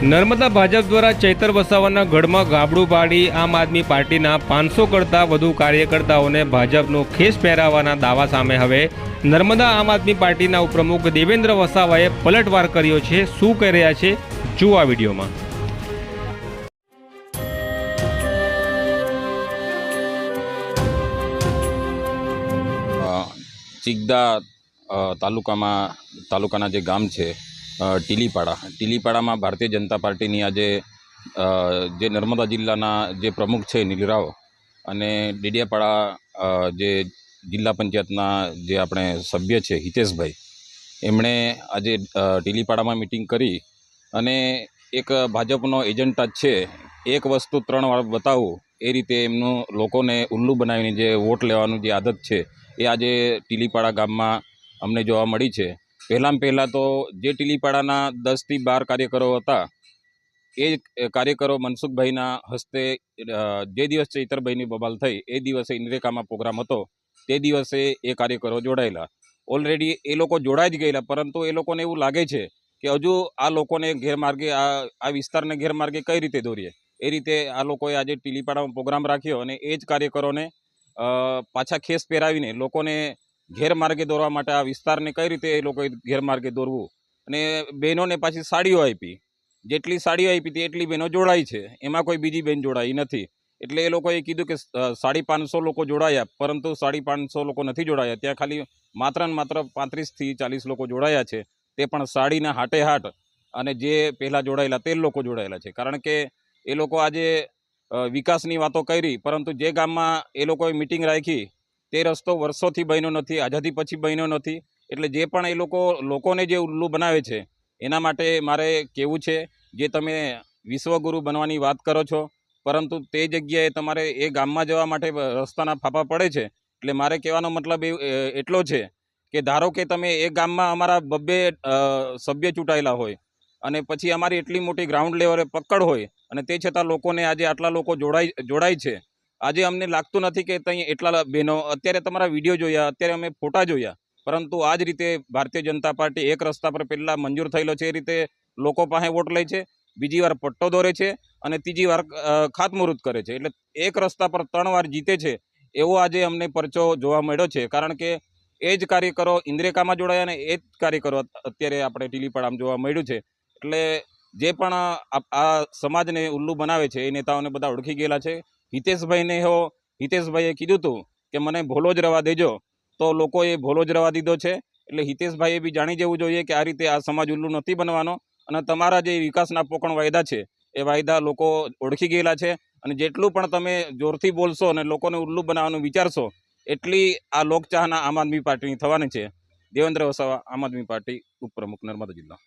નર્મદા ભાજપ દ્વારા ચૈતર વસાવાના ગઢમાં ગાબડું પાડી આમ આદમી પાર્ટીના પાંચસો કરતાં વધુ કાર્યકર્તાઓને ભાજપનો ખેસ પહેરાવવાના દાવા સામે હવે નર્મદા આમ આદમી પાર્ટીના ઉપપ્રમુખ દેવેન્દ્ર વસાવાએ પલટવાર કર્યો છે. શું કહી રહ્યા છે? જુઓ આ વિડીયોમાં. ચિગદા તાલુકામાં, તાલુકાના જે ગામ છે ટીલીપાડા. ટીલીપાડામાં ભારતીય જનતા પાર્ટીની આજે જે નર્મદા જિલ્લાના જે પ્રમુખ છે નીલરાવ અને ડેડિયાપાડા જે જિલ્લા પંચાયતના જે આપણે સભ્ય છે હિતેશભાઈ, એમણે આજે ટીલીપાડામાં મિટિંગ કરી અને એક ભાજપનો એજન્ટા જ છે, એક વસ્તુ ત્રણ વાર બતાવવું એ રીતે એમનું લોકોને ઉલ્લુ બનાવીને જે વોટ લેવાનું જે આદત છે, એ આજે ટીલીપાડા ગામમાં અમને જોવા મળી છે. પહેલાં પહેલાં તો જે ટીલીપાડાના દસથી બાર કાર્યકરો હતા, એ કાર્યકરો મનસુખભાઈના હસ્તે જે દિવસ ચૈતરભાઈની બબાલ થઈ, એ દિવસે ઇન્દ્રેકામાં પ્રોગ્રામ હતો, તે દિવસે એ કાર્યકરો જોડાયેલા. ઓલરેડી એ લોકો જોડાઈ જ ગયેલા, પરંતુ એ લોકોને એવું લાગે છે કે હજુ આ લોકોને ગેરમાર્ગે, આ આ વિસ્તારને ગેરમાર્ગે કઈ રીતે દોરીએ? એ રીતે આ લોકોએ આજે ટીલીપાડામાં પ્રોગ્રામ રાખ્યો અને એ જ કાર્યકરોને પાછા ખેસ પહેરાવીને લોકોને ગેરમાર્ગે દોરવા માટે આ વિસ્તારને કઈ રીતે એ લોકોએ ગેરમાર્ગે દોરવું? અને બહેનોને પાછી સાડીઓ આપી. જેટલી સાડીઓ આપી હતી એટલી બહેનો જોડાઈ છે. એમાં કોઈ બીજી બહેન જોડાઈ નથી. એટલે એ લોકોએ કીધું કે સાડી પાંચસો લોકો જોડાયા, પરંતુ સાડી પાંચસો લોકો નથી જોડાયા. ત્યાં ખાલી માત્ર ને માત્ર પાંત્રીસથી ચાલીસ લોકો જોડાયા છે. તે પણ સાડીના હાટે હાટ અને જે પહેલાં જોડાયેલા તે લોકો જોડાયેલા છે. કારણ કે એ લોકો આજે વિકાસની વાતો કરી, પરંતુ જે ગામમાં એ લોકોએ મિટિંગ રાખી તે રસ્તો વર્ષોથી બન્યો નથી, આઝાદી પછી બન્યો નથી. એટલે જે પણ એ લોકો, લોકોને જે ઉલ્લુ બનાવે છે, એના માટે મારે કહેવું છે, જે તમે વિશ્વગુરુ બનવાની વાત કરો છો, પરંતુ તે જગ્યાએ તમારે એ ગામમાં જવા માટે રસ્તાના ફાફા પડે છે. એટલે મારે કહેવાનો મતલબ એટલો છે કે ધારો કે તમે એ ગામમાં અમારા બબ્બે સભ્ય ચૂંટાયેલા હોય અને પછી અમારી એટલી મોટી ગ્રાઉન્ડ લેવલે પકડ હોય અને તે છતાં લોકોને આજે આટલા લોકો જોડાઈ જોડાય છે આજે અમને લાગતું નથી કે ત્યાં એટલા બહેનો, અત્યારે તમારા વીડિયો જોયા, અત્યારે અમે ફોટા જોયા, પરંતુ આ જ રીતે ભારતીય જનતા પાર્ટી એક રસ્તા પર પહેલાં મંજૂર થયેલો છે એ રીતે લોકો પાસે વોટ લે છે, બીજી વાર પટ્ટો દોરે છે અને ત્રીજી વાર ખાતમુહૂર્ત કરે છે. એટલે એક રસ્તા પર ત્રણ વાર જીતે છે, એવો આજે અમને પરચો જોવા મળ્યો છે. કારણ કે એ જ કાર્યકરો ઇન્દ્રેકામાં જોડાયા અને એ જ કાર્યકરો અત્યારે આપણે ટીલીપાડામાં જોવા મળ્યું છે. એટલે જે પણ આ સમાજને ઉલ્લુ બનાવે છે, એ નેતાઓને બધા ઓળખી ગયેલા છે. હિતેશભાઈને હો, હિતેશભાઈએ કીધું હતું કે મને ભોલો જ રવા દેજો. તો લોકોએ ભોલો જ રવા દીધો છે. એટલે હિતેશભાઈએ બી જાણી જવું જોઈએ કે આ રીતે આ સમાજ ઉલ્લું નથી બનવાનો અને તમારા જે વિકાસના પોકણ વાયદા છે, એ વાયદા લોકો ઓળખી ગયેલા છે. અને જેટલું પણ તમે જોરથી બોલશો અને લોકોને ઉલ્લુ બનાવવાનું વિચારશો, એટલી આ લોકચાહના આમ આદમી પાર્ટીની થવાની છે. દેવેન્દ્ર વસાવા આમ આદમી પાર્ટી ઉપપ્રમુખ નર્મદા જિલ્લા.